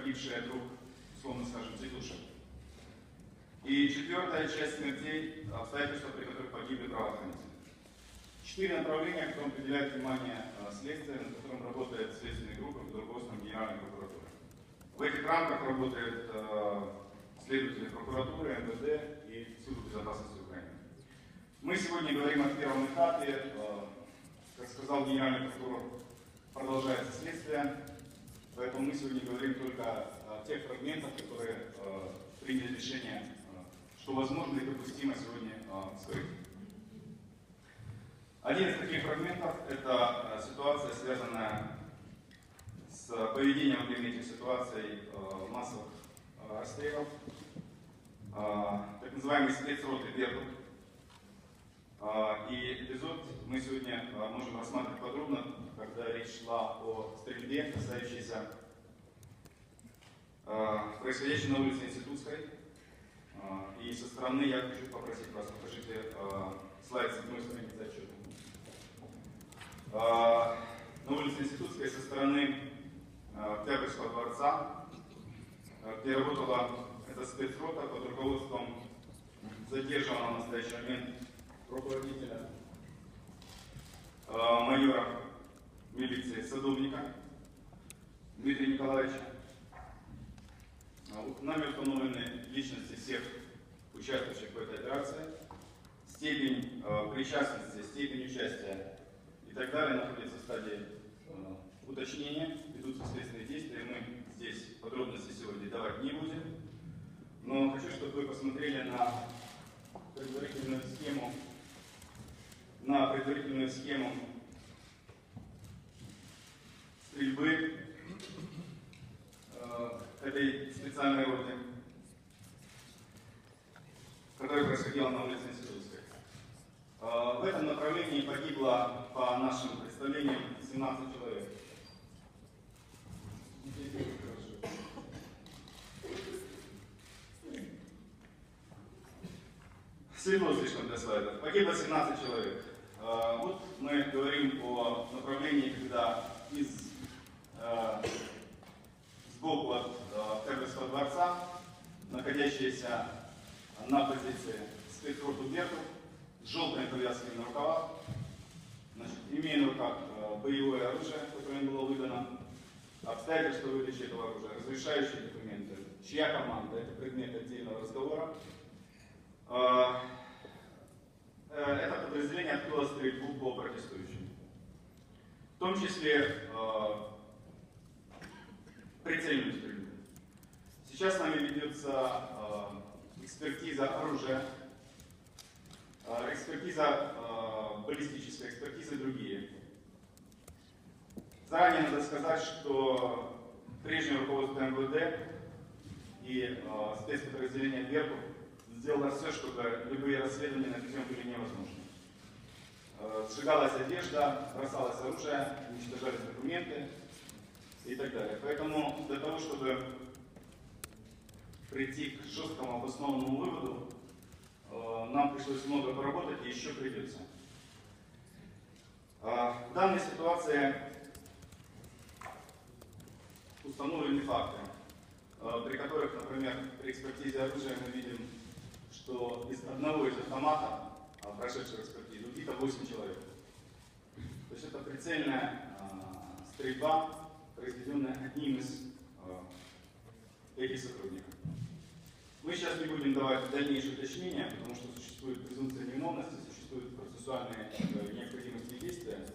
погибшие от рук, условно скажем, тетушек. И четвертая часть смертей – обстоятельства, при которых погибли правоохранители. Четыре направления, которым определяет внимание э, следствия, над которым работает следственная группа под руководством Генеральной прокуратуры. В этих рамках работают э, следователи прокуратуры, МВД и Суд безопасности Украины. Мы сегодня говорим о первом этапе. Э, как сказал генеральный прокурор, продолжается следствие. Поэтому мы сегодня говорим только о тех фрагментах, которые э, приняли решение, э, что возможно и допустимо сегодня э, скрыть. Один из таких фрагментов – это э, ситуация, связанная с поведением время этих ситуаций э, массовых э, расстрелов, э, так называемый спецроты Беркут. Э, и эпизод мы сегодня э, можем рассматривать подробно, когда речь шла о стрельбе, касающейся э, происходящей на улице Институтской. И со стороны я хочу попросить вас, покажите слайд с одной стороны зачета. Э, на улице Институтской со стороны Октябрьского дворца, где работала эта спецрота под руководством задержанного в настоящий момент руководителя э, майора милиции Садовника Дмитрия Николаевича. Э, Нами установлены личности всех участвующих в этой операции, степень э, причастности, степень участия и так далее находится в стадии уточнения, ведутся следственные действия. Мы здесь подробности сегодня давать не будем, но хочу, чтобы вы посмотрели на предварительную схему на предварительную схему стрельбы э, этой специальной роты, которая происходила на улице Институтской. Э, в этом направлении погибло, по нашим представлениям, 17 человек. Светло слишком для слайдов. Погибло 17 человек. Э, Вот мы говорим о направлении, когда из э, сбоку от э, Октябрьского дворца, находящиеся на позиции спецроту Беркут, с желтыми повязками на рукавах, значит, имея на руках э, боевое оружие, которое им было выдано, обстоятельства выдачи этого оружия, разрешающие документы, чья команда, это предмет отдельного разговора. Э, Это подразделение открыло стрельбу по протестующим. В том числе э, прицельную стрельбу. Сейчас с нами ведется э, экспертиза оружия, экспертиза, баллистическая экспертиза другие. Заранее надо сказать, что прежнее руководство МВД и спецподразделение Беркут сделало все, чтобы любые расследования на эту тему были невозможны. Э, Сжигалась одежда, бросалось оружие, уничтожались документы и так далее. Поэтому для того, чтобы прийти к жесткому обоснованному выводу, э, нам пришлось много поработать и еще придется. Э, В данной ситуации установлены факты, при которых, например, при экспертизе оружия мы видим, что из одного из автоматов, а, прошедшего экспертизу, убито 8 человек. То есть это прицельная э, стрельба, произведенная одним из э, этих сотрудников. Мы сейчас не будем давать дальнейшие уточнения, потому что существует презумпция невиновности, существуют процессуальные э, необходимости действия,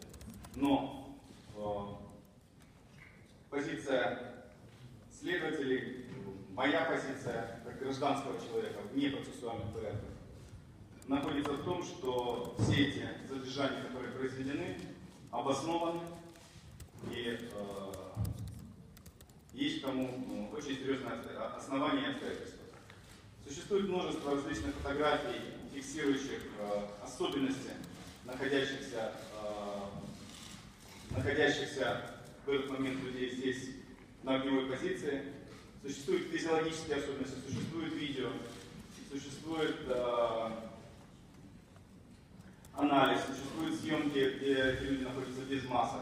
но э, позиция следователей, моя позиция гражданского человека вне процессуальных порядков находится в том, что все эти задержания, которые произведены, обоснованы и э, есть тому ну, очень серьезное основание и обстоятельства. Существует множество различных фотографий, фиксирующих э, особенности находящихся, э, находящихся в этот момент людей здесь на огневой позиции. Существуют физиологические особенности, существует видео, существует э, анализ, существуют съемки, где люди находятся без масок,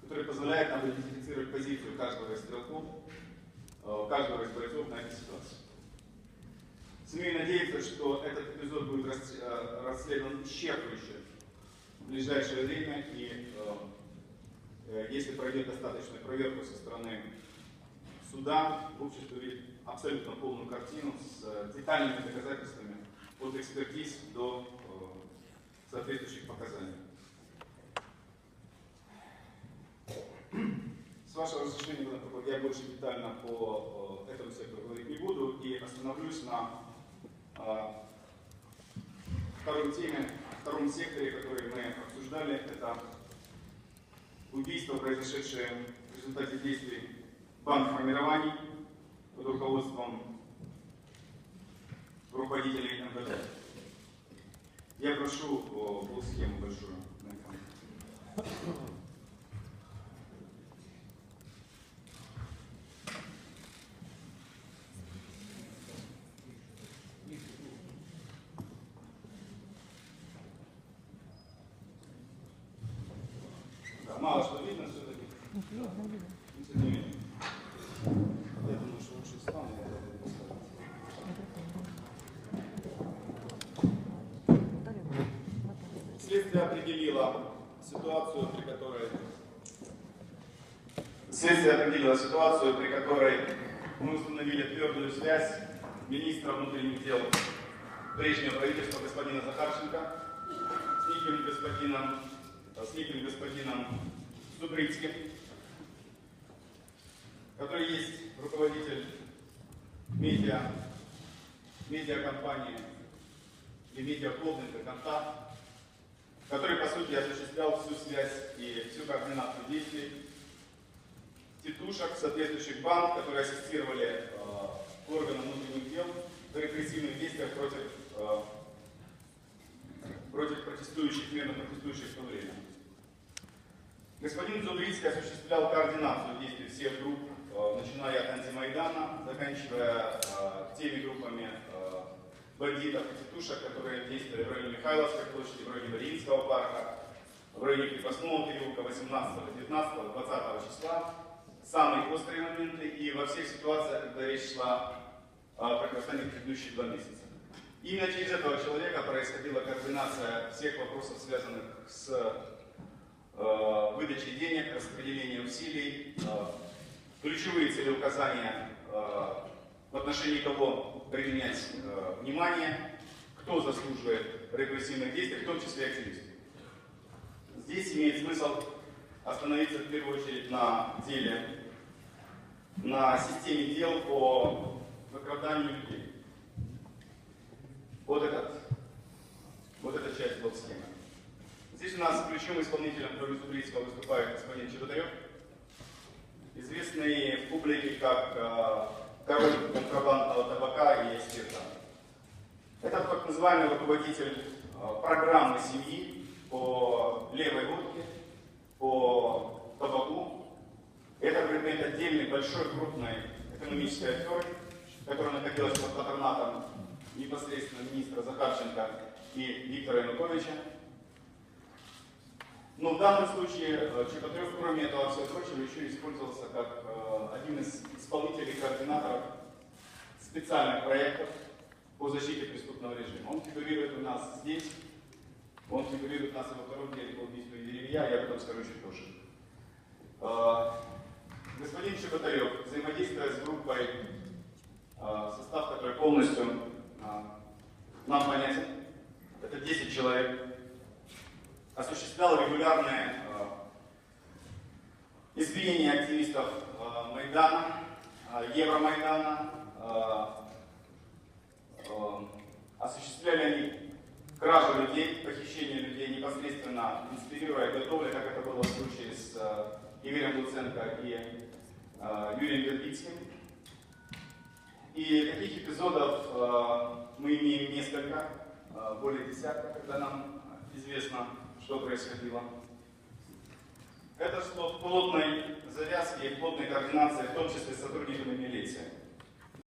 которые позволяют нам идентифицировать позицию каждого из стрелков. э, каждого из бойцов на этой ситуации. Смею надеяться, что этот эпизод будет рас- э, расследован исчерпывающе в ближайшее время, и э, э, если пройдет достаточную проверку со стороны суда, общество увидит абсолютно полную картину с э, детальными доказательствами от экспертиз до э, соответствующих показаний. С вашего разрешения, я больше детально по э, этому сектору говорить не буду и остановлюсь на второй теме, втором секторе, который мы обсуждали. Это убийство, произошедшее в результате действий банд-формирований под руководством руководителей МВД. Я прошу о, полсхему большую. на экран. Да, мало что видно все-таки. Ну, тем не менее. Я думаю, что лучше встану, я это поставлю. Определило ситуацию, при которой Следствие определило ситуацию, при которой мы установили твердую связь министра внутренних дел прежнего правительства господина Захарченко с неким господином, с неким господином Зубрицким, который есть руководитель медиа, медиакомпании и медиахолдинга «Контакт», который, по сути, осуществлял всю связь и всю координацию действий тетушек, соответствующих банд, которые ассистировали э, органам внутренних дел в репрессивных действиях против, э, против протестующих, мирно протестующих в то время. Господин Зубрицкий осуществлял координацию действий всех групп, э, начиная от антимайдана, заканчивая э, теми группами э, бандитов и тетушек, которые действовали в районе Михайловской площади, в районе Мариинского парка, в районе крепостного переулка 18, 19, 20 числа. Самые острые моменты и во всех ситуациях, когда речь шла о в предыдущие два месяца. Именно через этого человека происходила координация всех вопросов, связанных с э, выдачей денег, распределением усилий, э, ключевые целеуказания э, в отношении кого применять э, внимание, кто заслуживает репрессивных действий, в том числе активисты. Здесь имеет смысл остановиться в первую очередь на деле, на системе дел по выкраданию людей. Вот, этот, вот эта часть блок схемы. Здесь у нас ключевым исполнителем кроме Зубрицкого выступает господин Чеботарев, известный публике как э, король контрабандного табака и спирта. Это так называемый руководитель э, программы семьи по левой водке, по табаку. Это предмет отдельной большой крупной экономической аферы, которая находилась под патронатом непосредственно министра Захарченко и Виктора Януковича. Но в данном случае э, Чеботарев, кроме этого всего прочего, еще использовался как э, один из исполнителей координаторов специальных проектов по защите преступного режима. Он фигурирует у нас здесь, он фигурирует у нас во втором деле по убийству Деревья, я об этом скажу чуть позже. Э, Господин Чеботарев, взаимодействуя с группой, состав которой полностью нам понятен, это 10 человек, осуществлял регулярные э, избиения активистов э, Майдана, э, Евромайдана, осуществляли они кражу людей, похищение людей непосредственно инспирируя, готовя, как это было в случае с Игорем Луценко и Юрием Вербицким. И таких эпизодов мы имеем несколько, более десятка, когда нам известно, что происходило. Это в плотной завязке и плотной координации, в том числе с сотрудниками милиции.